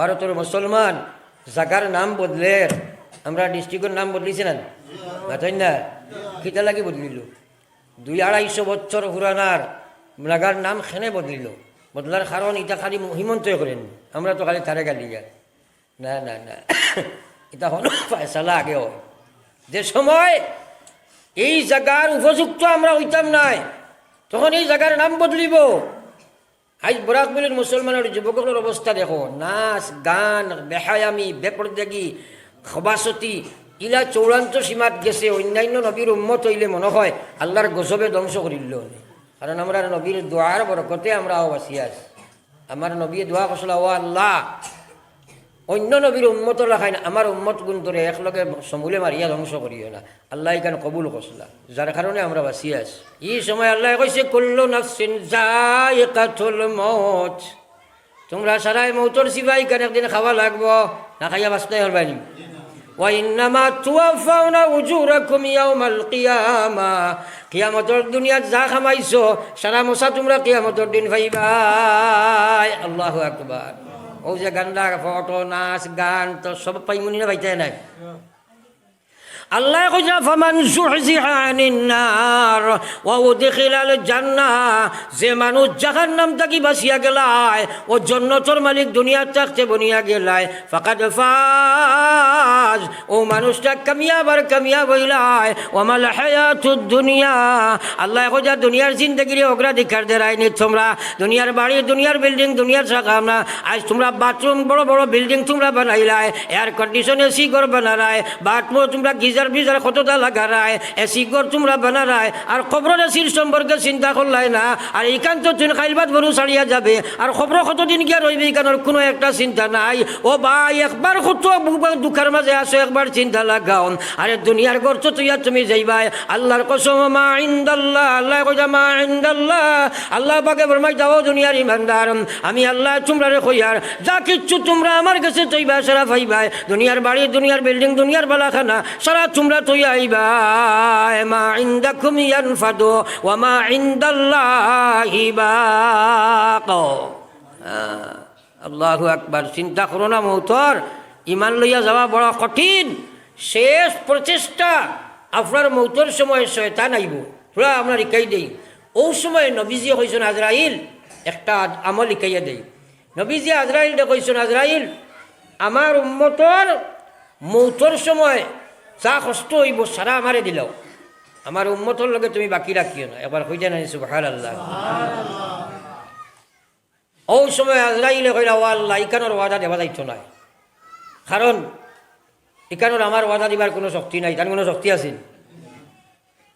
ভারতের মুসলমান, জাগার নাম বদলে, আমরা ডিস্ট্রিক্টের নাম বদলিছি না? মাথায় না? কিতা লাগি বদলিল? দুই আড়াইশো বছর পুরানার জাগার নাম খেনে বদলিল। বদলার কারণ ইটা খালি হিমন্তই করেন। আমরা তো খালি তারে গালি যাই না না না। এটা হল ফয়সালা আগে হয়। যে সময় এই জায়গার উপযুক্ত আমরা হইতাম নাই, তখন এই জায়গার নাম বদলিব। আজ বরাকবিলের মুসলমানের যুবকদের অবস্থা দেখো। নাচ, গান, বেহায়ামি, বেপরদাগি, খবাসতি, ইলা চৌড়ান্ত সীমাত গেছে, অন্যান্য নবীর উন্মত হইলে মনে হয় আল্লাহর গজবে ধ্বংস করিল। কারণ আমরা নবীর দোয়ার বরকতে আমরা বাসি আছি। আমার নবী দোয়া করছিল ও আল্লাহ অন্য নবীর উন্মত রাখাই না আমার উন্মত গুণ ধরে একলগে সমূলে মারিয়া ধ্বংস করিও না আল্লাহ এখানে কবুল করছিলা যার কারণে আমরা বাঁচি আছি এই সময় আল্লাহ কইছে কুল্লু নাফসিন জায়কাতুল মৌত তোমরা সারাই মৌতর সিবাই কেন একদিন খাওয়া লাগবো না খাইয়া বাঁচতে হরবানি وإنما توفون أجوركم يوم القيامة কিয়ামতর দুনিয়াত যা খামাইছো সারা মশা তোমরা কিয়ামতর দিন ভাইবাই আল্লাহু আকবার ও যে গান্ডা ফটো নাচ গান তো সব পাইমুনি না পাইতে নাই আল্লাহ যে মানুষ থাকি ও মালিক দুনিয়া থাকতে বনিয়া গেলায়, ফাকাদ ও মানুষটা দুনিয়া আল্লাহ দুনিয়ার জিন্দগিরে অগ্রাধিকার দেরাইনি তোমরা, দুনিয়ার বাড়ি, দুনিয়ার বিল্ডিং, দুনিয়ার সাকামনা আজ তোমরা বাথরুম, বড় বড় বিল্ডিং তোমরা বানাইলাই এয়ার কন্ডিশন এসি ঘর বানারায় বাথরুম তোমরা গিজার বিজার কতটা লাগারায় এসি ঘর তোমরা বানারায় আর খবর এসির সম্পর্কে চিন্তা করলাই না। আর এইখান তো তুমি খাইলবাদ বড় ছাড়িয়া যাবে। আর খবর কতদিন গিয়া রইবে? এখানোর কোনো একটা চিন্তা নাই। ও ভাই, একবার কত দুঃখের মাঝে আসো, একবার চিন্তা লাগাও। আরে দুনিয়ার ঘর তো তুই তুমি যাইবাই। আল্লাহর কসম, মা ইন্দাল্লাহ, আল্লাহ কইয়া মা ইন্দাল্লাহ। আল্লাহ পাকে ফরমাই যাও দুনিয়ার ইমানদার। আমি আল্লাহ তোমরা কইয়ার যা কিচ্ছু তোমরা আমার কাছে তৈবা সারা পাইবাই দুনিয়ার বাড়ি, দুনিয়ার বিল্ডিং, দুনিয়ার বালাখানা, সারা তোমরা তুই আইবাই মা ইন্দাকুম ইয়ানফাদু ওয়া মা ইন্দাল্লাহি বাক। আল্লাহু আকবার, চিন্তা করো না মৌতর, ইমান লইয়া যাওয়া বড় কঠিন। শেষ প্রচেষ্টা আপনার মৌতর সময় শয়তান আইব। পুরা আপনার ইকাই দেই। ও সময় নবীজি কইছেন, আজরাইল, একটা আমল ইকাইয়া দেই। নবীজি আজরাইল কইছেন, আজরাইল, আমার উম্মতর মৌতর সময় যা কষ্ট হইব সারা আমারে দিলাও। আমার উম্মতর লগে তুমি বাকি রাখিও না। একবার হইতে না সুবহান আল্লাহ ও সময় আজরাইলে কইলা, ও আল্লাহ ইকানোর ওয়াদা দেওয়া যাইতো নাই। কারণ ইকানোর আমার ওয়াদা দিবার কোনো শক্তি নাই তার কোনো শক্তি আছে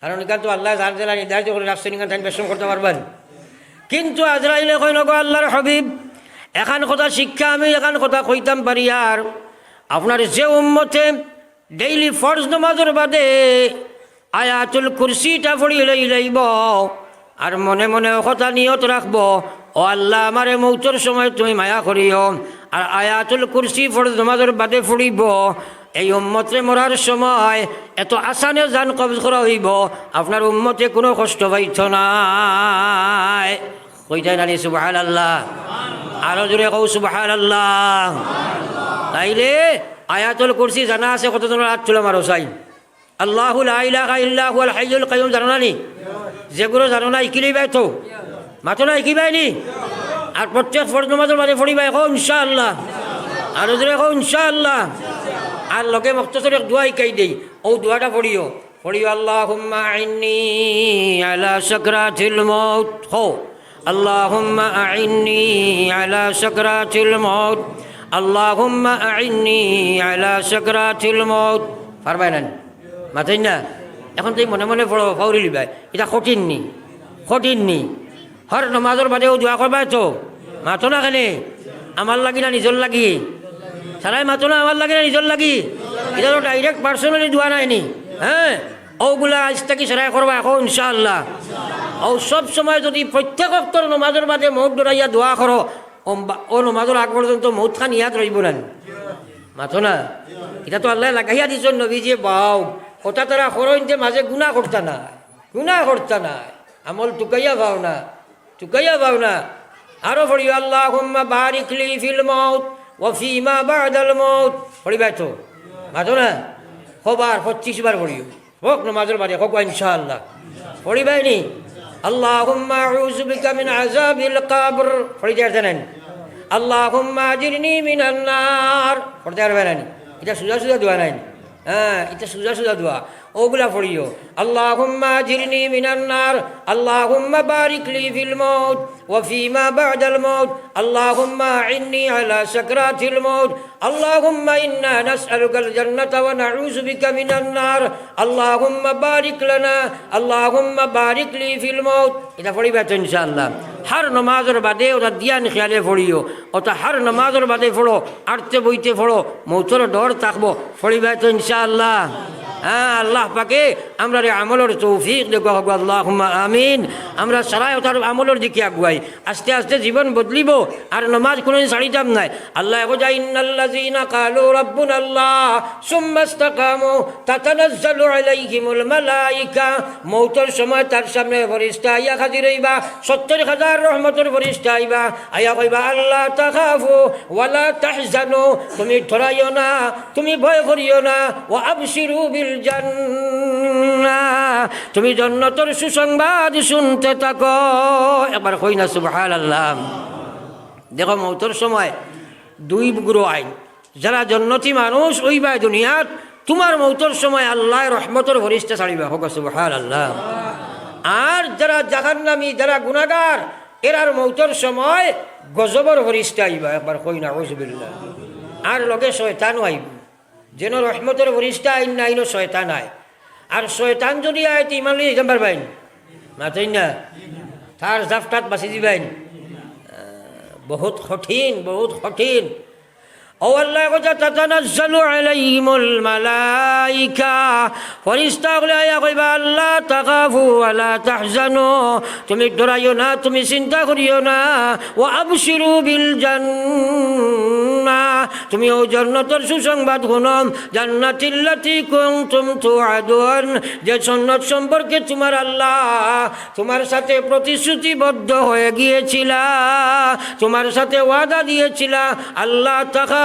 কারণ ইকান তো আল্লাহ যার জেলা নির্ধারিত করে রাখছেন ইকান তাই বেশন করতে পারবেন কিন্তু আজরাইলে কই নগো আল্লাহর হবিব, এখান কথা শিক্ষা আমি, এখান কথা কইতাম পারি আর আপনার যে উম্মতে ডেইলি ফরজ নমাজের বাদে আয়াতুল কুরসিটা পড়ি লই লইব আর মনে মনে কথা নিয়ত রাখব। ও আল্লাহ আমারে মৌতর সময় তুমি মায়া করিও আর আয়াতুল কুরসি ফরজ নমাজের বাদে ফুড়িব এই উম্মতে মরার সময় এত আসানে জান কবজ করা হইব। আপনার উম্মতে কোনো কষ্ট পাইছ নাই কইতাই নানি সুবাহান আল্লাহ আরও জোরে কৌ সুবাহান আল্লাহ তাইলে আয়াতুল কুরসি জানা আছে কতজনের হাত তুলে মারো চাই আল্লাহ ইল্লাহু আল হাইয়ুল কাইয়ুম, জানো না নি? যেগুলো জানো না, ইকিলেই বাই তো। মাতো না ইকিবাই নি? আর প্রত্যেক ফরজ নমাজের মাঝে ফড়িবাই কো ইনশাআল্লাহ। আর জোরে কো ইনশাআল্লাহ। আর লগে মক্তসর দোয়া ইকাই দেই, ও দোয়াটা পড়িও পড়িও আল্লাহুম্মা আইন্নি আলা সাকরাতিল মাউত হো আল্লাহুম্মা আইন্নি আলা সাকরাতিল মাউত আল্লাহুম্মা আইন্নি আলা সাকরাতিল মাউত। পারবাই না মাথাই না? এখন তুই মনে মনে পড়ো ফাউরি লিবাই এটা কঠিন নি। কঠিন নি। হর নমাজর বাদেও দোয়া করবাই তো। মাতো না কেনে? আমার লাগি না নিজর লাগি। সারাই মাতো না আমার লাগে না নিজর লাগি। এটা তো ডাইরেক্ট পার্সোনালি দোয়া নাই নি। হ্যাঁ ওগুলা আজ থেকে সেরাই করবা এখন ইনশাআল্লাহ। ও সব সময় যদি প্রত্যেক অক্তর নমাজের বাদে মৌত দৌড়াইয়া দোয়া করো ও নমাজৰ আগ পৰ্যন্ত মৌত খান ইয়াত ৰহিব না মাথো না? এতিয়াতো আল্লাহ লাগাহিয়া দিছন নবীজিয়ে, বাও হতা তারা যে মাজে গুণা কৰ্তা নাই। গুণা কৰ্তা নাই। আমল টুকাইয়া ভাওনা টুকাইয়া ভাওনা আৰু ফৰি আল্লাহ বাৰিক লি ফিল মাউত ওয়ফিমা বাদাল মৌত। ফৰিবাই তো। মাথো না? সবাৰ পঁচিছ বাৰ ফৰিও হওক, নমাজৰ বাদে, হওক, ইনশাআল্লাহ। ফৰিবাই নি? اللهم أعوذ بك من عذاب القبر পড়ি যার জানেন اللهم أجرني من النار পড়তে পারবেন না এটা সুজা সুজা দোয়া নাই হ্যাঁ এটা সুজা সুজা দোয়া ওগুলা পড়িও আল্লাহুম্মা আজিরনি মিনান নার আল্লাহুম্মা বারিক লি ফিল মাউত ওয়া ফিমা বা'দাল মাউত আল্লাহুম্মা ইন্নি আলা সাকরাতিল মাউত আল্লাহুম্মা ইন্না নাসআলুকাল জান্নাতা ওয়া নাউযু বিকা মিনান নার আল্লাহুম্মা বারিক লানা আল্লাহুম্মা বারিক লি ফিল মাউত এটা পড়িবা তো ইনশাআল্লাহ হার নমাজের বাদে ওটা দিয়ান খেয়ালে পড়িও ওটা হার নমাজের বাদে পড়ো আরতে বইতে পড়ো মৌতর ডর থাকব পড়িবা তো ইনশাআল্লাহ হ্যাঁ আল্লাহ পাকে আমরা আমলের তৌফিক দেখো আল্লাহ আমিন। আমরা সারাই ওটার আমলের দিকে আগুয়াই। আস্তে আস্তে জীবন বদলিব, আর নমাজ কোনো ছাড়িতাম নাই। আল্লাহ এখন কালু রাব্বুন আল্লাহ সুম্মা ইসতাকামু তাতানাজ্জালু আলাইহিমুল মালাইকা। মৌতের সময় তার সামনে ফরিস্তা আইয়া হাজির হইবা, সত্তর হাজার রহমতের ফরিস্তা আইবা, আইয়া কইবা আল্লাহ তাখাফু ওয়ালা তাহজানু। তুমি ধরাইও না, তুমি ভয় করিও না ও আবশিরু বিল তুমি জন্নতর সুসংবাদ শুনতে থাকো। একবার কই না, সুবহানাল্লাহ। দেখো, মৌতর সময় দুই গুরু আইন। যারা জন্নতি মানুষ, ওই বাই দুনিয়াত তোমার মৌতর সময় আল্লাহ রহমতর ভরিষ্ঠা ছাড়িবা। হোক সুবহান আল্লাহ আর যারা জাহান্নামী, যারা গুণাগার এরার মৌতর সময় গজবর ভরিষ্ঠা আইবা। একবার কই না আর লগে শয়তানও আইব। যেন রহমতের ভরিষ্ঠা আইন না আইনও শয়তান আয়। আর শয়তান যদি আয়, তো ইমান লিয়ে পারবেন। মাতই না তার জাফটাত বাঁচি দিবেন। বহুত কঠিন বহুত কঠিন। কথা তাতানাজ্জালু আলাইহিমুল মালাইকা। ফরিস্তা গুলো আয়া কইবা আল্লাহ তাকাফু ওয়ালা তাহজানু। তুমি ডরাইও না, তুমি চিন্তা করিও না। ও আবশিরু বিল জান্নাহ তুমি ও জান্নাতের সুসংবাদ শুনম জান্নাতিল্লাতি কুনতুম তুআদুন। যে জান্নাত সম্পর্কে তোমার আল্লাহ তোমার সাথে প্রতিশ্রুতিবদ্ধ হয়ে গিয়েছিলা, তোমার সাথে ওয়াদা দিয়েছিলা আল্লাহ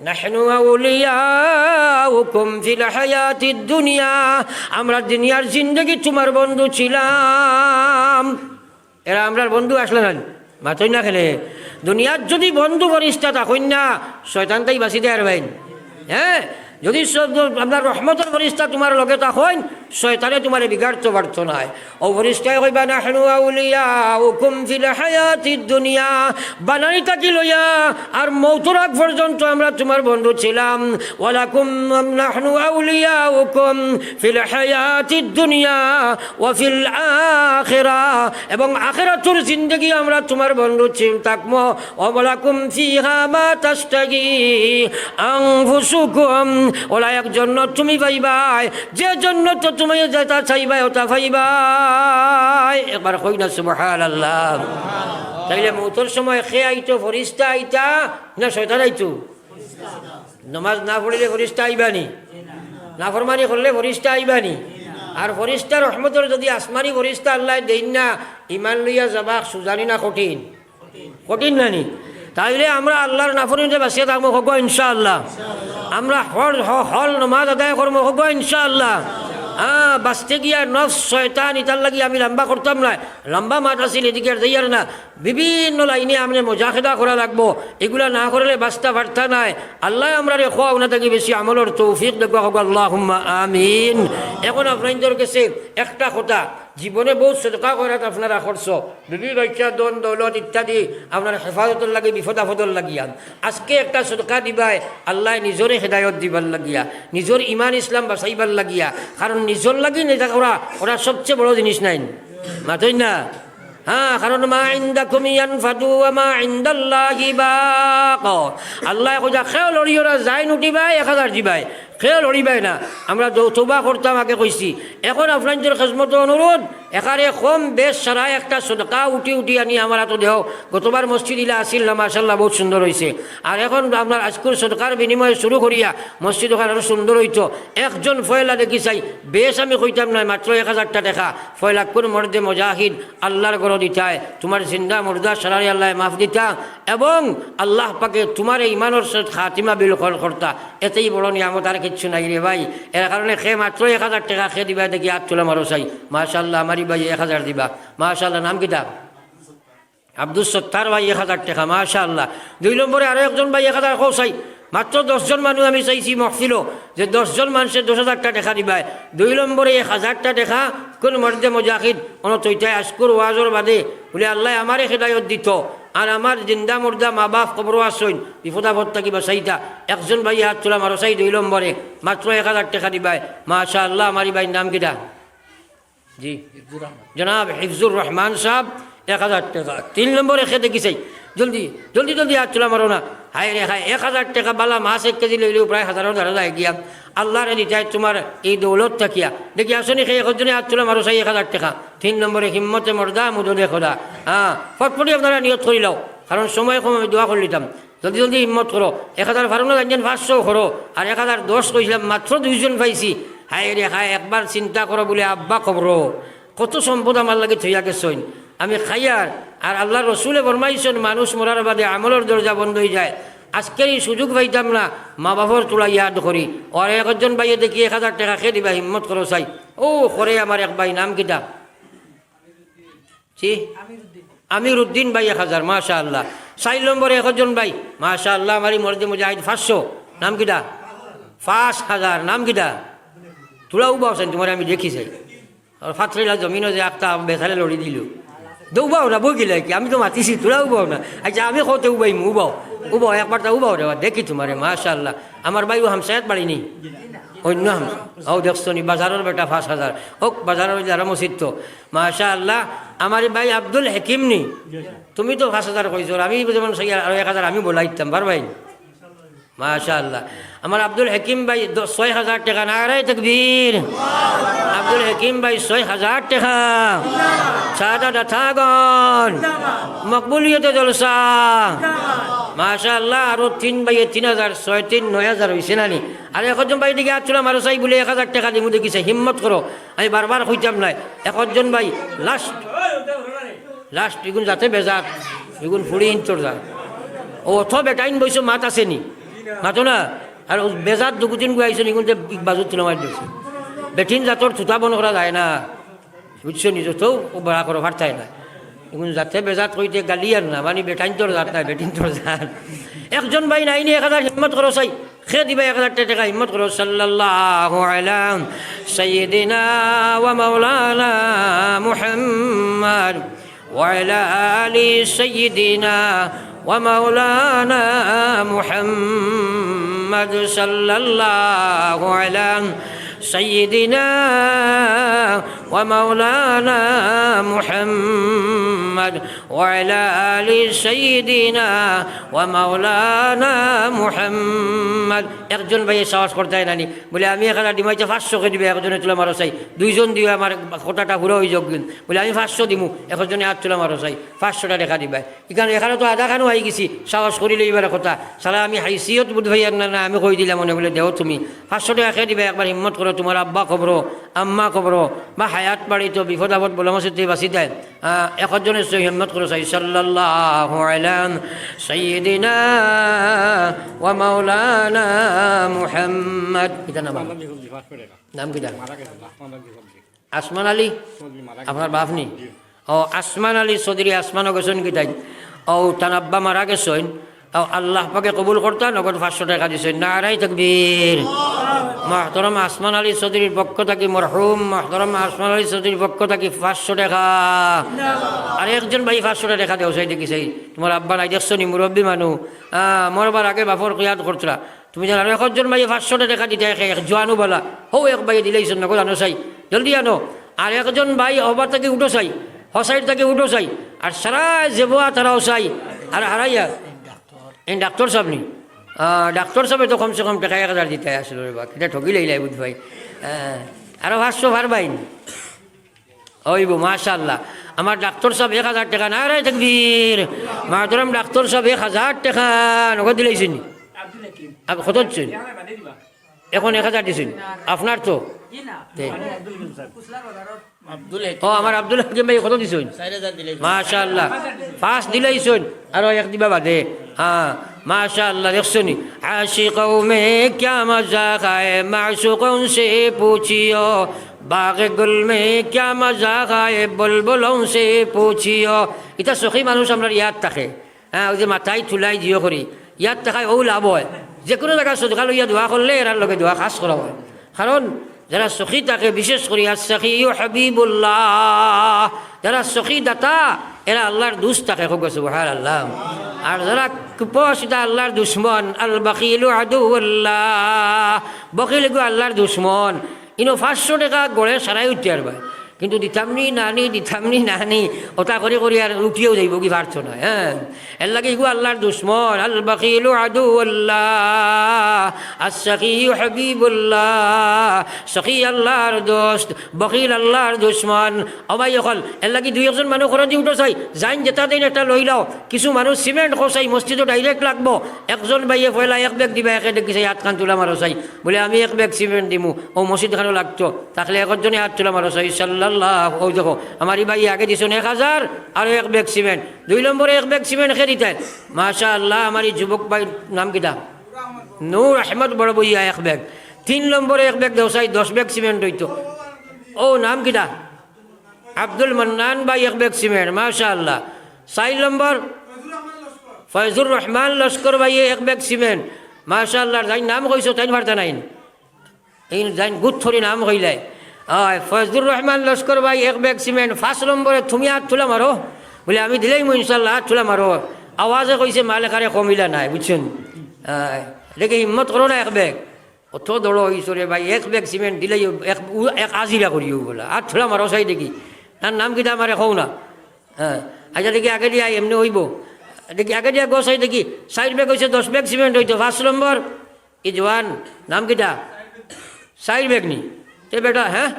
নাহনু আউলিয়াউকুম ফিল হায়াতিদ দুনিয়া। আমরা দুনিয়ার জিন্দগি তোমার বন্ধু ছিলাম। এরা আমরার বন্ধু আসলে না মাতই না খেলে। দুনিয়ার যদি বন্ধু করিস তা তখন না শয়তানটাই দেয় আর ভাই। হ্যাঁ? যদি আপনার রহমতের ফরিস্তা তোমার লগে তখন শয়তানে তোমার বিগাড়তে পারতো নাই ও ফরিস্তায় কইবা না হেনু আউলিয়া হুকুম ফিল হায়াতির দুনিয়া। বানানি তাকি লইয়া? আর মৌতুর আগ পর্যন্ত আমরা তোমার বন্ধু ছিলাম। ওয়ালাকুম নাহনু আউলিয়া হুকুম ফিল হায়াতির দুনিয়া ও ফিল আখিরা। এবং আখিরাতুর জিন্দগি আমরা তোমার বন্ধু ছিল তাকমো। ওয়ালাকুম ফিহা মা তাস্তাগি আনফুসুকুম ওলা এক জন্য তুমি পাইবাই, যে জন্য তো তুমি যেটা চাইবাই, ওটা পাইবাই একবার কই না, সুবহানাল্লাহ। তাইলে মৌতর সময় খে আইতো, ফরিস্তা আইতা, না শয়তান আইতো? নমাজ না পড়িলে ফরিস্তা আইবানি? না ফরমানি করলে ফরিস্তা আইবানি? আর ফরিস্তা রহমতর যদি আসমানি ফরিস্তা আল্লাহ দেন না, ইমান লইয়া যাবা সুজানি না কঠিন? কঠিন নানি? তাইলে আমরা আল্লাহর নাফরিতে বাঁচিয়ে থাকব, হব ইনশাআল্লাহ। আমরা হল হ- হল নমাজ আদায় করব, হব ইনশাআল্লাহ। হ্যাঁ বাঁচতে গিয়া নফ শয়তান, ইতার লাগি আমি লম্বা করতাম না। লম্বা মাঠ আছিল এদিকে আর না। বিভিন্ন লাইনে আমি মজাখেদা করা লাগবো। এগুলা না করলে বাঁচতে পারতা নাই। আল্লাহ আমরা রে খোয়া উনা থেকে বেশি আমলের তৌফিক দেখব আল্লাহ আমিন। এখন আপনাদের কাছে একটা কথা। জীবনে বহুত সদকা করাত আপনারা করছ বিবি রক্ষা দন, দৌলত ইত্যাদি আপনার হেফাজতর লাগে, বিপদ আপদর লাগিয়া। আজকে একটা সদকা দিবাই, আল্লাহ নিজরে হেদায়ত দিবার লাগিয়া। নিজর ইমান ইসলাম বাঁচাইবার লাগিয়া। কারণ নিজর লাগি নেতা করা ওরা সবচেয়ে বড় জিনিস নাই। মাতই না? হ্যাঁ কারণ মা ইন্দা কুমিয়ান ফাদু মা ইন্দাল্লাহি বাক। আল্লাহ কইয়া খেও লড়িওরা যাই নুটিবাই এক হাজার দিবাই। খেয়ে লড়িবাই না। আমরা যৌথবা করতাম আগে কইছি এখন আপনাদের খেজমত অনুরোধ এখানে কম বেশ সারা একটা সদকা উঠি উঠি আনি আমার হাতে দেহ গতবার মসজিদ ইলা আসিল না মাসাল্লাহ বহুত সুন্দর হয়েছে আর এখন আপনার আজকুর সদকার বিনিময়ে শুরু করিয়া মসজিদ ওখানে আরও সুন্দর হইতো। একজন ফয়লা দেখি চাই বেশ আমি কইতাম না মাত্র এক হাজারটা দেখা। ফয়লা কোন মর্দে মজাহিদ আল্লাহর গড় দিতায় তোমার জিন্দা মুর্দা সারারি আল্লাহ মাফ দিতা। এবং আল্লাহ পাকে তোমার ইমানোর খাতিমা বিল কর্তা এতেই বড় নিয়ামত আর কিচ্ছু নাই রে ভাই। এর কারণে খে মাত্র এক হাজার টাকা খেয়ে দিবা দেখি আট তোলা মারো চাই। মাশাল্লাহ আমারই ভাই, এক হাজার দিবা। মাশাল্লাহ নাম কিতা আব্দুল সত্তার ভাই, এক হাজার টাকা মাশাল্লাহ দুই নম্বরে আরও একজন ভাই, এক হাজার কৌসাই মাত্র দশজন মানুষ আমি চাইছি মহফিল যে দশজন মানুষের দশ হাজারটা দেখা দিবাই। দুই নম্বরে এক হাজারটা দেখা কোন মর্দে মজাকিদ অনতইটাই আজকুর ওয়াজর বাদে। বলে আল্লাহ আমারে হেদায়ত দিত। আর আমার জিন্দা মুর্দা মা বাপ কবর আসইন। বিপদ আপদ থাকি বাসাইতা একজন ভাই হাত তোলা মারো চাই দুই নম্বরে মাত্র এক হাজার টাকা দিবাই। মাশা আল্লাহ আমারি ভাই নাম কিটা? জি। জনাব হিফজুর রহমান সাহেব এক হাজার টাকা। তিন নম্বরে খেতে চাই জলদি জলদি জলদি হাত তোলা মারো না। হায় রে হায়, এক হাজার টাকা বালা মাছ এক কেজি লইলেও প্রায় হাজারো ধরা যায় গিয়া। আল্লাহর দিতাই তোমার এই দৌলত থাকিয়া। দেখি আসনি খেয়ে একজনে হাত তোলা মারো চাই এক হাজার টাকা। তিন নম্বরে হিম্মতে মর্দা মুদে খোদা। হ্যাঁ ফটফটি আপনারা নিয়ত করি লও কারণ সময় কম আমি দোয়া করে নিতাম জলদি জলদি হিম্মত করো এক হাজার না একজন পাঁচশো করো আর এক হাজার দশ কইছিলাম মাত্র দুইজন পাইছি। হায় রে হায় একবার চিন্তা করো বলে, আব্বা খবর কত সম্পদ আমার লাগে থইয়া গেছইন আমি খাইয়ার আর আল্লাহ রসুলে বরমাইছেন মানুষ মরার বাদে আমলের দরজা বন্ধ হয়ে যায়। আজকের এই সুযোগ পাইতাম না, মা বাবার তোলা ইয়াদ করি। আর একজন ভাইয়ে দেখি এক হাজার টাকা খেয়ে দিবা, হিম্মত করো চাই। ও করে আমার এক ভাই, নাম কিতা? জি আমির উদ্দিন ভাই এক হাজার মাশা আল্লাহ চার নম্বরে একজন ভাই মাশা আল্লাহ আমারই মর্দে মুজাহিদ, পাঁচশো। নাম কিটা পাঁচ হাজার নাম কিটা তোলা উবাও চাই তোমার আমি দেখি চাই আর ফাতরিলা জমিনও যে একটা বেথালে লড়ি দিল। দৌবাও না বই গেলে কি আমি তো মাতিছি তোরা উবাও না আচ্ছা আমি কতে উবাইম উবাও উবাও একবার তা উবাও দেওয়া দেখি তোমারে মাশা আল্লাহ আমার বাইও হামসায়াত বাড়ি নেই অন্য হামসা ও দেখছ নি বাজারের বেটা পাঁচ হাজার হোক বাজারের যারা মসজিদ তো মাশা আল্লাহ আমার ভাই আব্দুল হেকিম নি তুমি তো পাঁচ হাজার কইছো আমি যেমন আর এক হাজার আমি বলাইতাম পার ভাই মাশা আল্লাহ আমার আব্দুল হাকিম ভাই ছয় হাজার টাকা নারায় তকবীর। আব্দুল হাকিম ভাই ছয় হাজার টাকা। সাদা ডাথাগন জলসা। মাশা আল্লাহ আরও তিন ভাইয়ে তিন হাজার, ছয় তিন, নয় হাজার হয়েছে নানি আর একজন ভাই দিকে আচ্ছলা মারো চাই বলে এক হাজার টাকা দিমু দেখিছে। হিম্মত করো, আমি বারবার কইতাম নাই। একজন ভাই লাস্ট লাস্ট, এগুন যাতে বেজাত এগুন ফুড়ি ইন্তর যা ও অথ বেটাইন বইছো, মাত আছে নি? মাতো না আর ও বেজাত দুগুদিন গুয়াইছো নিগুন যে বাজুত তুলে মারি দিছে বেটিন জাতর থুতা বন করা যায় না বুঝছো নিজ তো বড়া করো ভারতাই না এগুন যাতে বেজাত কইতে গালি আর না মানে বেটাইন তোর জাত নাই বেটিন তোর জাত একজন ভাই নাইনি এক হাজার হিম্মত করো চাই খে দিবা এক হাজার টাকা হিম্মত করো সাল্লাল্লাহু আলা সাইয়্যিদিনা ওয়া মাওলানা মুহাম্মদ وعلى آل سيدنا ومولانا محمد صلى الله على سيدنا ومولانا محمد وعلى آل سيدنا ومولانا محمد একজন ভাই সাহস করতে হয় নানি বলে আমি এখানে ডিমাইতে পাঁচশো করে দিবে একজনে তুলে মারো চাই দুইজন দিয়ে আমার খোটাটা ঘুরে হয়ে যোগ বলে আমি পাঁচশো দিমু একজনে হাত তুলে মারো চাই পাঁচশোটা দেখা দিবে এখানে এখানে তো আধা খানো হয়ে গেছি সাহস করিলে এবার কথা সারা আমি হাইসিয়ত বুধ ভাই না না আমি কই দিলাম মনে বলে দেও তুমি পাঁচশো টাকা খেয়ে দিবে একবার হিম্মত করো তোমার আব্বা খবর আম্মা খবর বা হায়াত বাড়ি তো বিপদ আপদ বলে আমার সাথে বাঁচি দেয় একজনের সে হিম্মত করো চাই সাল্লাহ সৈয়দিনা ওয়া মাওলানা মুহাম্মদ। কিতা নাম নাম কিতা আসমান আলী। আপনার বাপ নি? ও আসমান আলী চৌধুরী আসমানও গেছেন কি তাই ও তার আব্বা মারা গেছেন। আল্লাহ পাকে কবুল করতা, নগদ পাঁচশো টাকা দিছেন নারাই তকবীর। মহতরম আসমান আলী চৌধুরীর পক্ষ থাকি মরহুম, মহতরম আসমান আলী চৌধুরীর পক্ষ থাকি পাঁচশো টাকা। আর একজন ভাই পাঁচশো টাকা দেও চাই দেখি চাই তোমার আব্বা নাই, দেখছ নি, মুরব্বী মানুষ আহ মরবার আগে বাপর কিয়াদ করতরা তুমি জানো আর একজন ভাই পাঁচশো টাকা দিতে এক জোয়ানো বলা। হো, এক ভাই দিলেইছেন নগদ আনো চাই। জলদি আনো। আর একজন ভাই হবার থেকে উঠো চাই হসাইড থেকে উঠো চাই আর সারা জেবুয়া তারাও চাই আর হারাইয়া এই ডাক্তার সাহেব নি? আহ, ডাক্তার সবে তো কমসে কম টাকা এক হাজার দিতে আসলো রে বা এটা ঠকি লাইলাই বুধ ভাই। হ্যাঁ আরও পাঁচশো পারবাইন ওইব মাশাল্লাহ আমার ডাক্তার সাহেব এক হাজার টাকা। না রে তকবীর মাতরম ডাক্তার সাহেব এক হাজার টাকা। নগদ দিলাইছেন কত দিচ্ছেন এখন এক হাজার দিছেন আপনার তো। ও আমার আব্দুল হাকিম ভাই কত দিছুন? মাশা আল্লাহ পাঁচ দিলাইছুন। আরও এক দিবা বাদে। হ্যাঁ মাশা আল্লাহ দেখছুনি? আশিকও মে ক্যা মজা খায় মাশুকও সে পুছিও। বাঘ গুল মে ক্যা মজা খায় বল বলবলও সে পুছিও। এটা সখী মানুষ আমরা ইয়াদ থাকে। হ্যাঁ ওই যে মাথায় তুলাই দিও করি। ইয়াদ থাকায় ও লাভ হয়। যে কোনো জায়গায় সদকা লইয়া দোয়া করলে এরার লগে দোয়া খাস করা হয়। কারণ যারা সখী তাকে বিশেষ করি আর সখী হাবিবুল্লাহ। যারা সখী দাতা এরা আল্লাহর দুস থাকে হোক সুবহান আল্লাহ আর যারা কুপসিদা আল্লাহর দুশ্মন, আল বাকিলু আদুল্লাহ বকিল গো, আল্লাহর দুশ্মন। ইনো পাঁচশো টাকা গড়ে সারাই উঠতে আর কিন্তু দিতামনি নানি দিতামনি নানি, ওটা করে করে আর উঠিয়েও যাইব কি পারছ না হ্যাঁ এর লাগে ইগু আল্লাহর দুশ্মন, আল বাকিলু আদুল্লাহ আসাকি হাবিবুল্লাহ, সখী আল্লাহর দোস্ত, বকিল আল্লাহর দুশ্মন। অবাই অকল এর লাগি দুই একজন মানুষ দি উঠো চাই যাইন যেটা দিন একটা লই লাও, কিছু মানুষ সিমেন্ট খসাই মসজিদও ডাইরেক্ট লাগবো, একজন বাইয়ে পয়লা এক বেগ দিবা একে দেখি চাই হাত খান তোলা মারো চাই বলে আমি এক বেগ সিমেন্ট দিমু ও মসজিদ খানো লাগতো তাহলে একজনে হাত তোলা মারো চাই সাল্লাহ ও দেখো আমার ভাই আগে দিছেন এক হাজার, আর এক বেগ সিমেন্ট। দুই নম্বরে এক বেগ সিমেন্ট খেয়ে দিতেন। মাশা আল্লাহ আমার যুবক ভাই, নাম কিটা? নূর আহমদ বড় বইয়া এক ব্যাগ। তিন নম্বরে এক ব্যাগ দেওসাই দশ ব্যাগ সিমেন্ট হইতো। ও, নাম কিটা? আব্দুল মান্নান ভাই এক ব্যাগ সিমেন্ট মাশা আল্লাহ চার নম্বর? ফয়জুর রহমান লস্কর ভাই এক ব্যাগ সিমেন্ট। মাশা আল্লাহ যাই নাম কইছো, তাই ভারতা নাইন। এই যাই গুট নাম কইলাই হয় ফয়জুর রহমান লস্কর ভাই এক ব্যাগ সিমেন্ট ফার্স্ট নম্বরে তুমি হাত তুলা মারো। বলে আমি দিলেই মই ইনশাল্লাহ হাত তুলা মারো। আওয়াজে কইছে মালেকারে কমিলা নাই বুঝছেন? হ্যাঁ, দেখে হিম্মত করো না এক ব্যাগ। অত দৌড়ো ঈশ্বরে ভাই এক ব্যাগ সিমেন্ট দিলেই এক এক আজিরা করিও বলে। হাত তুলা মারো চাই দেখি। তার নাম কিটা আমার কও না? হ্যাঁ আচ্ছা দেখি আগে দিয়া এমনি হইব। দেখি আগে দিয়া গছাই দেখি। চার ব্যাগ হয়েছে দশ ব্যাগ সিমেন্ট হইতো ফার্স্ট নম্বর ই জোয়ান নাম কিটা চার ব্যাগ নি? তে বেটা হ্যাঁ?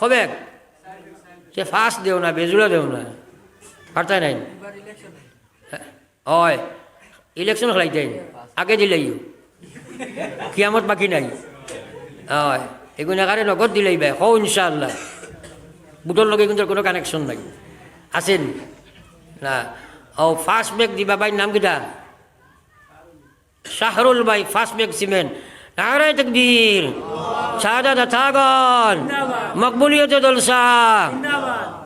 কবেক সে ফার্স্ট দেও না বেজুলা দেও না। পারতাই নাই। হয়। ইলেকশন খেলাইতেন আগে দিলেইও কিয়ামত বাকি নাই। হয়। এগুলো কারে নগদ দিলেই ভাই হও ইনশাআল্লাহ। বুটর লগে কিন্তু কোনো কানেকশন নাই। আছেন? না। ও ফার্স্ট বেগ দিবা ভাই, নাম কিটা? শাহরুল ভাই ফার্স্ট বেগ সিমেন্ট নারায় তকবীর সাদা দাথাগন মকবুলিয়ত জলসা।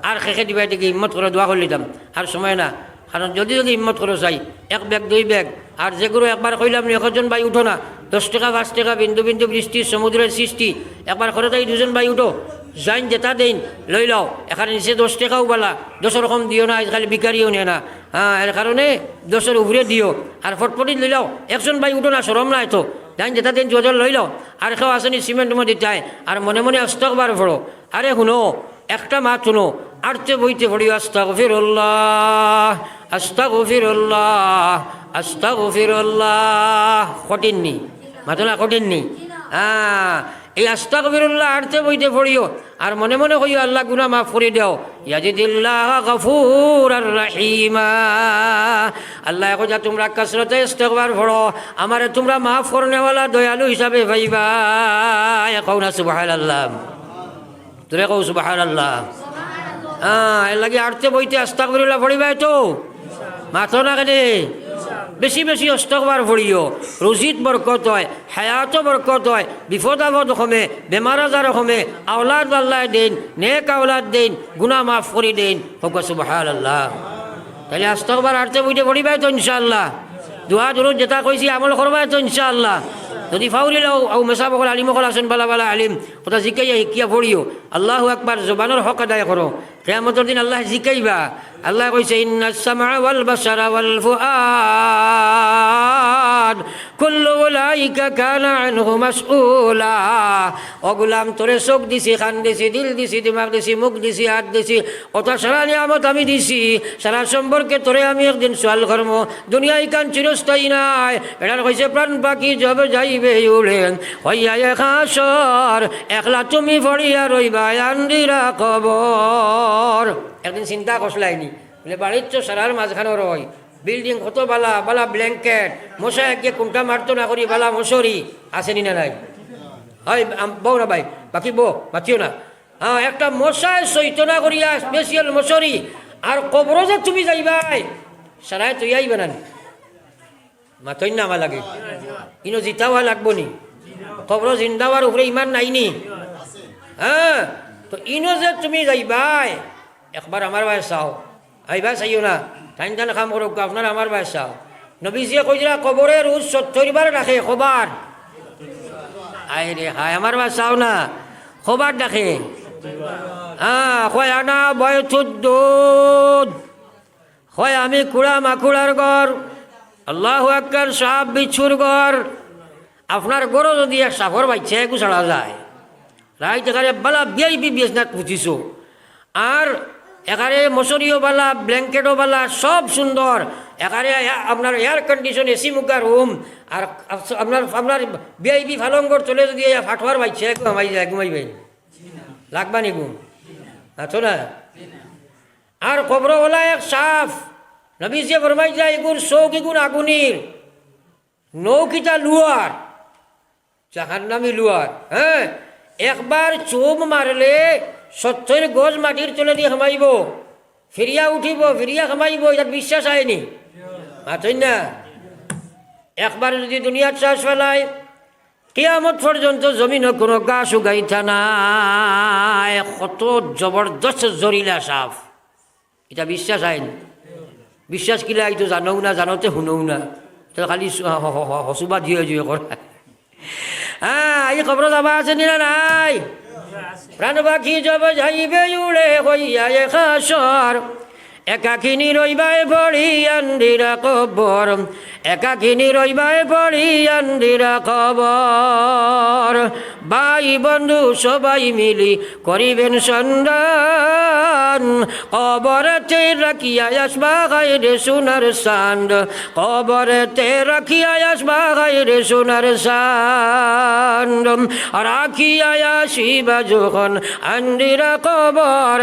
আর শেষে দিবা দেখি হিম্মত করে দোয়া করে লিতাম আর সময় না। কারণ যদি যদি হিম্মত করে চাই এক ব্যাগ দুই ব্যাগ। আর যেগুলো একবার কইলাম একজন ভাই উঠো না। দশ টাকা পাঁচ টাকা বিন্দু বিন্দু বৃষ্টি সমুদ্রের সৃষ্টি। একবার করে তাই দুজন ভাই উঠো। যাইন যেটা দিন লই লও। এখানে নিচে দশ টাকাও বলা। দশ রকম দিও না আজকাল বিকারিও নিয়ে না। হ্যাঁ এর কারণে দশের উপরে দিও। আর ফটফটি লই লও। একজন ভাই উঠো না সরম নাই তো। যাইন যেটা দিন যোজন লই আর কেউ আসেনি সিমেন্ট মধ্যে যায় আর মনে মনে অস্তকবার ফোড়ো। আরে শুনো, একটা মাত শুনো। আরতে বইতে পড়ি আস্তাক গফির আস্তাক গফির আস্তাক গফির কঠিন নি। মাতলা কঠিন নি। হ্যাঁ। এই আস্তাক ফিরুল্লাহ আরতে বইতে পড়িও। আর মনে মনে কইও, আল্লাহ গুনা মাফ করে দেও। ইয়াজিদিল্লাহ গফুর আর রাহিমা। আল্লাহ এখন যা তোমরা কসরতে ইস্তেকবার পড়ো, আমারে তোমরা মাফ করনেওয়ালা দয়ালু হিসাবে ভাইবা কৌ না সুবাহ আল্লাহ তোরে কৌ সুবাহ আল্লাহ হ্যাঁ এর লাগে আরতে বইতে আস্তাক ফিরুল্লাহ পড়িবা তো মাথো না কেনে। বেশি বেশি অস্তকবার ভরিও রুজিত বরকত হয়, হায়াত বরকত হয় বিপদ আপদ কমে বেমার আজার কমে আওলাদ আল্লাহ দিন, নেক আওলাদ দিন গুনা মাফ করে দিন হোক সুবহান আল্লাহ তাহলে আস্তকবার আরতে বইতে পড়িবাই তো ইনশাআল্লাহ। দোয়া দূরত যেটা কইছি আমল করবাই তো ইনশাআল্লাহ। যদি ফাউলি লও, আও মেসা বকল আলিম বকল আছেন, বালা বালা আলিম ওটা জিকাইয়া শিকিয়া পড়িও আল্লাহ একবার জবানের হক আদায় করো কেয়ামতের দিন আল্লাহ জিকাইবা। আল্লাহ কইছে, ইন্না সামা ওয়াল বাসারা ওয়াল ফুআদ কুল্লু উলাইকা কানা আনহু মাসউলা, ও গোলাম, তোরে চোখ দিছি, কান দিছি, দিল দিছি, দিমাগ দিছি, মুখ দিছি, হাত দিছি অত সারা নিয়ামত আমি দিছি, সারা সম্পর্কে তোরে আমি একদিন সোয়াল করম দুনিয়া ইকান চিরস্থায়ী নাই, এটার কইছে, প্রাণ পাখি জবে যাইবে উড়েন, হইয়া একাশর একলা তুমি ফড়িয়া রইবা, আন্দিরা কবর একদিন চিন্তা করলাইনি বলে বাড়ির তো সারার মাঝখানে রয় বিল্ডিং কত বালা বালা ব্ল্যাঙ্কেট মশা একে কোনটা মারতো না করি বালা মশরি আসেনি না নাই? হয় বউ না ভাই বাকি বউ বাঁচিও না। হ্যাঁ একটা মশায় সৈতনা করিয়া স্পেশাল মশরি আর কবর যে তুমি যাইবাই। সারাই তুই আইবে না মাতই না আমার লাগে। ইনো জিতাওয়া লাগবো নি। কবর জিন্দাওয়ার উপরে ইমান নাইনি। হ্যাঁ তো ইনো যে তুমি যাইবাই। একবার আমার বাই চাও আইবা চাইও না। টাইম টাইম কাম করো আপনার আমার বাই চাও নবীজিয়ে কইরা কবরের রোজ সত্তরবার রাখে খবর আই রে হাই আমার বা চাও না। খবর ডাকে হ্যাঁ কয়, আনা দুধ। হয় আমি কুড়া মাকুড়ার ঘর আল্লাহ আক্কার সাপ বিচ্ছুর ঘর আপনার গরো যদি এক সাফর বাইছে একু ছাড়া যায়। রাইত বালা, বিয়াই বি বিয়েসনাথ পুছিছো আর এখানে মশরিও বালা, ব্ল্যাঙ্কেটও বালা, সব সুন্দর। এখানে আপনার এয়ার কন্ডিশন এসি মুখা রুম আর আপনার আপনার বিআইবি ফালঙ্গর চলে যদি ফাটবার বাইছে ঘুমাই যায় ঘুমাইবেন লাগবা নি ঘুম? আছো না? আর খবরওয়ালা এক সাফ। নবীজে ফরমাই যায় এগুন শোক এগুন আগুনির। নৌকিটা লুয়ার। জাহান্নামি লুয়ার। হ্যাঁ? একবার চুম মারলে সত্তর গজ মাটির চলে দিয়ে খামাইব ফিরিয়া উঠিব, ফিরিয়া খামাইব এটা বিশ্বাস আয়নি মাতই না। একবার যদি দুনিয়ার চাষ ফেলায় কিয়ামত পর্যন্ত জমিন কোনো গাছ উগাইতা নাই। কত জবরদস্ত জরিলা সাফ এটা বিশ্বাস আইন। বিশ্বাস কিলা এইটো জানও না, জানোতে শুনও না। খালি হচুবা দিয়ে দিয়ে কৰা। হ্যাঁ এই খবর যাবা আছে না নাই? প্রাণ পাখি জব যাইবে উড়ে হইয়া একাশর একাকিনী রইবাই পড়ি আন্দিরা কবর, একাকিনী রইবাই পড়ি আন্দিরা খবর ভাই বন্ধু, সবাই মিলি করিবেন সন্ধান। কবরতে রাখিয়া আসবা গাইরে সোনার সান্দ কবরতে রাখিয়া আসবা গাইরে সোনার সান্দ রাখিয়া আসিবা যখন আন্দিরা কবর,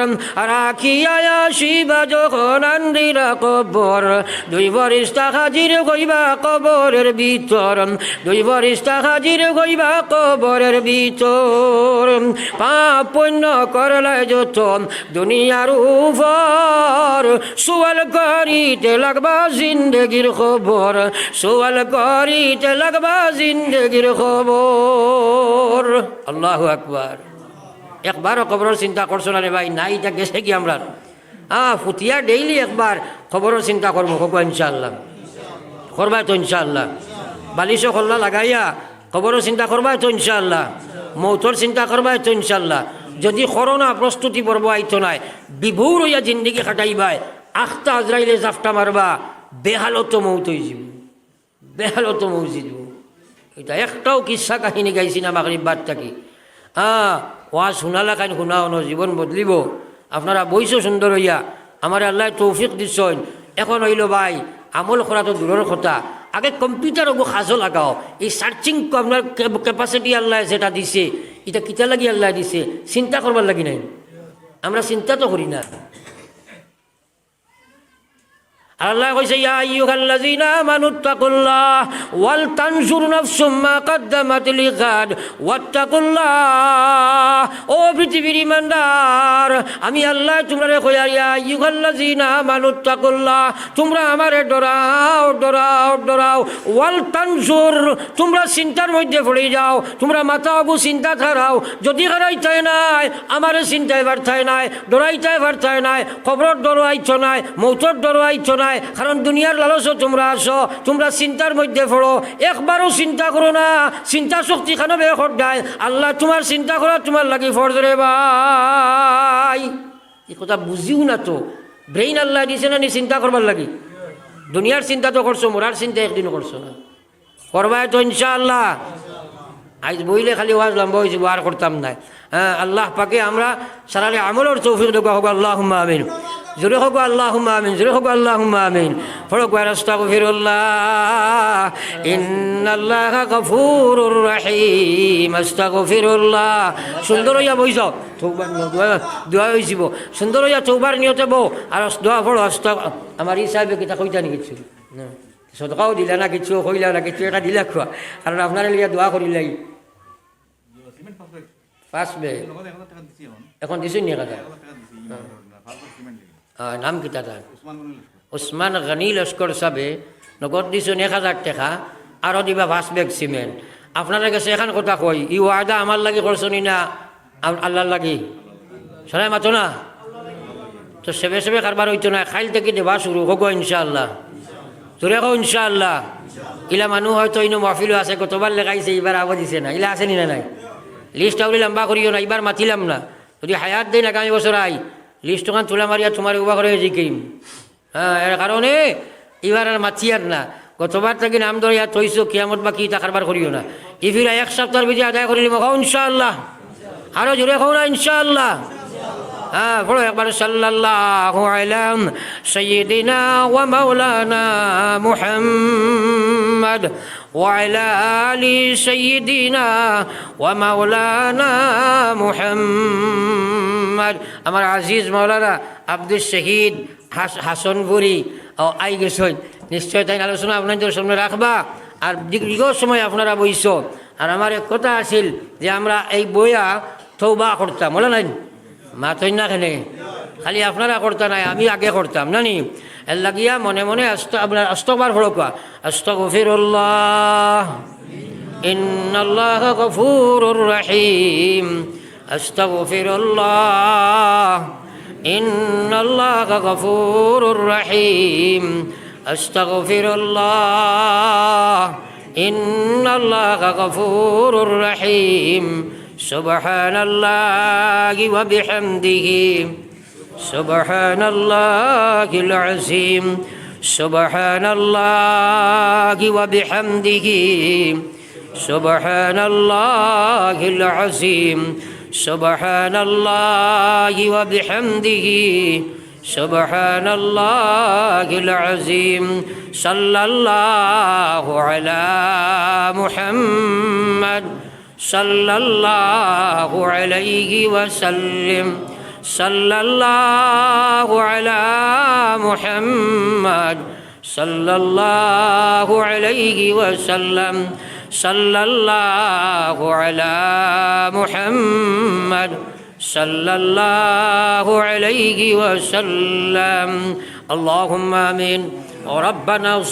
রাখিয়া আসিবা যখন আন্দিরা কবর। দুই বরিষ্টা হাজির হইবা কবরের ভিতর। দুই বরিষ্টা হাজির হইবা কবরের ভিতর। পাপ পুণ্য করলে যত দুনিয়ার উপর। সুয়াল করিতে লাগবা জিন্দগির খবর। সুয়াল করিতে লাগবা জিন্দগির খবর। আল্লাহ আকবার। একবারও খবরের চিন্তা করছ না রে ভাই নাই এটা গেছে কি আমরা? হ্যাঁ ফুটিয়া ডেইলি একবার খবরের চিন্তা করব হোক ইনশাল্লাহ করবাই তো ইনশাল্লাহ বালিশও খোল্লা লাগাইয়া খবরের চিন্তা করবাই তো ইনশাল্লাহ মৌতর চিন্তা করবাই তো ইনশাল্লাহ যদি করোনা প্রস্তুতি পর্ব আইতো নাই বিভুর হইয়া জিন্দিগি খাটাইবাই আখতা আজরাইলে জাফটা মারবা বেহালত মৌত হয়ে যাব। বেহালত মৌজি যাব। এটা একটাও কিসা কাহিনী গাইছি না মাগরিব বাদ থাকি। হ্যাঁ ওয়া শুনালা কাইন শুনা অন জীবন বদলিব। আপনারা বইছো সুন্দর হইয়া, আমার আল্লাহ তৌফিক দিচ্ছেন। এখন হইল ভাই, আমল করা তো দূরের কথা। আগে কম্পিউটার ওগো সাজো লাগাও। এই সার্চিং আপনার ক্যাপাসিটি আল্লাহ যেটা দিছে, এটা কিতা লাগি আল্লাহ দিছে, চিন্তা করবার লাগি নাই। আমরা চিন্তা তো করি না। আল্লাহ কইছে, ইয়া আইয়ুহাল্লাযীনা আমানুত্তাকুল্লাহ ওয়াল তানজুর নাফসুম মা কদ্দামাত লিগাদ ওয়াত্তাকুল্লাহ, ও পৃথিবীর ইমানদার, আমি আল্লাহ তোমরা কইয়া, ইয়া আইয়ুহাল্লাযীনা আমানুত্তাকুল্লাহ তোমরা আমারে ডরাও ডরাও ডরাও, ওয়াল তানজুর, তোমরা চিন্তার মধ্যে পড়ে যাও, তোমরা মাথা অবু চিন্তা ছাড়াও যদি হারাইতে নাই, আমার চিন্তায় বার্তায় নাই ডরাইতে বার্তায় নাই, খবর ডরাইছ নাই, মৌতর ডরাইছ নাই কারণ দুনিয়ার লালসও তোমরা আসো তোমরা চিন্তার মধ্যে পড়ো। একবারও চিন্তা করো না, চিন্তা শক্তি খানো বের দেয় আল্লাহ তোমার চিন্তা করা তোমার লাগি ফর্জ রে ভাই। এই কথা বুঝিও না তো। ব্রেইন আল্লাহ দিছে না নি চিন্তা করবার লাগি? দুনিয়ার চিন্তা তো করছ মোরার চিন্তা একদিনও করছ না। করবাই তো ইনশাআল্লাহ। আজ বইলে খালি ওয়াজ লম্বা হয়েছে আর করতাম না হ্যাঁ আল্লাহ পাকে আমরা সারালে আমলের তৌফিক দেবো। হোক আল্লাহ আমিন। জোরে হোক আল্লাহ আমিন, জোরে হোক আল্লাহ আমিন। ফড়ক রাস্তা গফিরুল্লাহ ইন্নাল্লাহ গফুরুর রহিম। আস্তাগফিরুল্লাহ। সুন্দর হইয়া বইছ। তৌবার দোয়া হইছিব। সুন্দর হইয়া তৌবার নিয়তে বউ আর দোয়া ফড়ো আস্তা, আমার ই সাহেবে কিতা কইতা নি কিছু? সদকাও দিলা না কিছু, কইলা না কিছু, এটা দিলা খোৱা কারণ আপনার লিয়া দোয়া করিলাই ব্যাগ পাঁচ বে লগত এক হাজার টাকা দিছি এখন এখন দিছেন নি কথা নাম কিতা তার? ওসমান গনি লস্কর। সাবে নগদ দিছেন এক হাজার টাকা। আরও দিবা পাঁচ বেগ সিমেন্ট আপনার কাছে এখন কথা কই ই ওয়াদা আমার লাগি করছনি না আল্লাহর লাগি। শোনাই মাতো না? তো সেবে সেবে কারবার হইতো না। খাইল থেকে দেবা শুরু হোক ইনশাআল্লাহ। তোরে কো ইনশাআল্লাহ। ইলা মানুহ হয়তো ইনো মহফিলও আছে কতবার লেখাইছে এবার আবার দিছে না। ইলা আছে নি না নাই? লিস্ট আউলি লম্বা করিও না এবার মাতিলাম না। যদি হায়াত দেন আগামী বছর আই লিস্ট ওখান তোলা মারিয়া তোমার উবা করে জিকিম হ্যাঁ এর কারণে এবার আর মাতিয়ার না। গতবার থেকে নাম ধরে ধরিয়া থইছো কিয়ামত বা কি তা কারবার করিও না। ইফিরা এক সপ্তাহের ভিতরে আদায় করিলি মখাও ইনশাআল্লাহ। আরও জোরে খাও না, ইনশাআল্লাহ। হ্যাঁ পড়ো একবার সাল্লাল্লাহু আলাম সাইয়্যিদিনা ওয়া মাওলানা মুহাম্মদ وعلى آل سيدنا ومولانا محمد আমার আজিজ মৌলানা আব্দুল শহীদ হাস- হাসনপুরি ও আই গেছেন নিশ্চয় তাই আলোচনা আপনাদের সামনে রাখবা আর দীর্ঘ সময় আপনারা বইস আর আমার এক কথা আছিল যে আমরা এই বইয়া থৌবা করতাম বলে নাই মাতই না খেলে খালি আপনারা করতে নাই আমি আগে করতাম না নি এর লাগিয়া মনে মনে আস্ত আপনার অস্তবার হড়কা আস্ত গফিরুল্লাহ إن الله غفور رحيم أستغفر الله إن الله غفور رحيم أستغفر الله إن الله غفور رحيم سبحان الله وبحمده سبحان الله العظيم سبحان الله وبحمده سبحان الله العظيم سبحان الله وبحمده سبحان الله العظيم صلى الله على محمد صلى الله عليه وسلم. صلى الله على محمد. صلى الله عليه وسلم. صلى الله على محمد. صلى الله عليه وسلم. اللهم آمين. ربنا